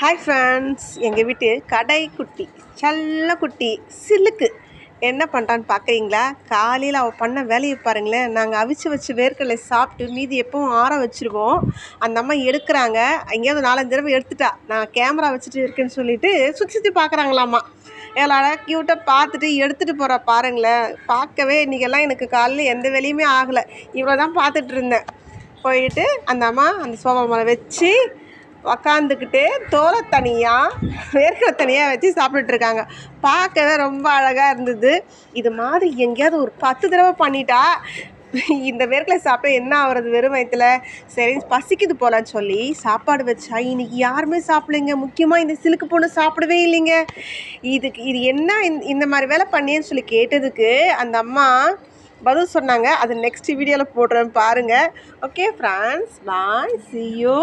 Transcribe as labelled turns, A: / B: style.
A: Hi friends எங்கள் வீட்டு கடை குட்டி செல்ல குட்டி சிலுக்கு என்ன பண்ணுறான்னு பார்க்குறீங்களா காலையில் அவள் பண்ண வேலையை பாருங்களேன். நாங்கள் அவிச்சு வச்சு வேர்க்கடலை சாப்பிட்டு மீதி எப்பவும் ஆற வச்சுருவோம். அந்த அம்மா எடுக்கிறாங்க. எங்கேயாவது நாலஞ்சு தடவை எடுத்துட்டா. நான் கேமரா வச்சுட்டு இருக்கேன்னு சொல்லிட்டு சுற்றி சுற்றி பார்க்குறாங்களாம்மா எவ்வளோ அழகாக க்யூட்டாக பார்த்துட்டு எடுத்துகிட்டு போகிறா பாருங்களேன். பார்க்கவே இன்றைக்கெல்லாம் எனக்கு காலையில் எந்த வேலையுமே ஆகலை. இவ்வளோ தான் பார்த்துட்டு இருந்தேன். போயிட்டு அந்த அம்மா அந்த சோபா மேலே வச்சு உக்காந்துக்கிட்டு தோலை தனியாக வேர்க்கடலை தனியாக வச்சு சாப்பிட்டுட்டு பார்க்கவே ரொம்ப அழகாக இருந்தது. இது மாதிரி எங்கேயாவது ஒரு பத்து தடவை பண்ணிட்டா இந்த வேர்க்கலை சாப்பிட்டா என்ன ஆகுறது வெறும் வயிற்றுல சரி பசிக்குது போலான்னு சொல்லி சாப்பாடு வச்சா இன்னைக்கு யாருமே சாப்பிடலைங்க. முக்கியமாக இந்த சிலுக்கு பொண்ணு சாப்பிடவே இல்லைங்க. இதுக்கு இது என்ன இந்த- இந்த மாதிரி வேலை பண்ணியேன்னு சொல்லி கேட்டதுக்கு அந்த அம்மா பதில் சொன்னாங்க. அது நெக்ஸ்ட் வீடியோவில் போடுறேன் பாருங்கள் okay friends bye see you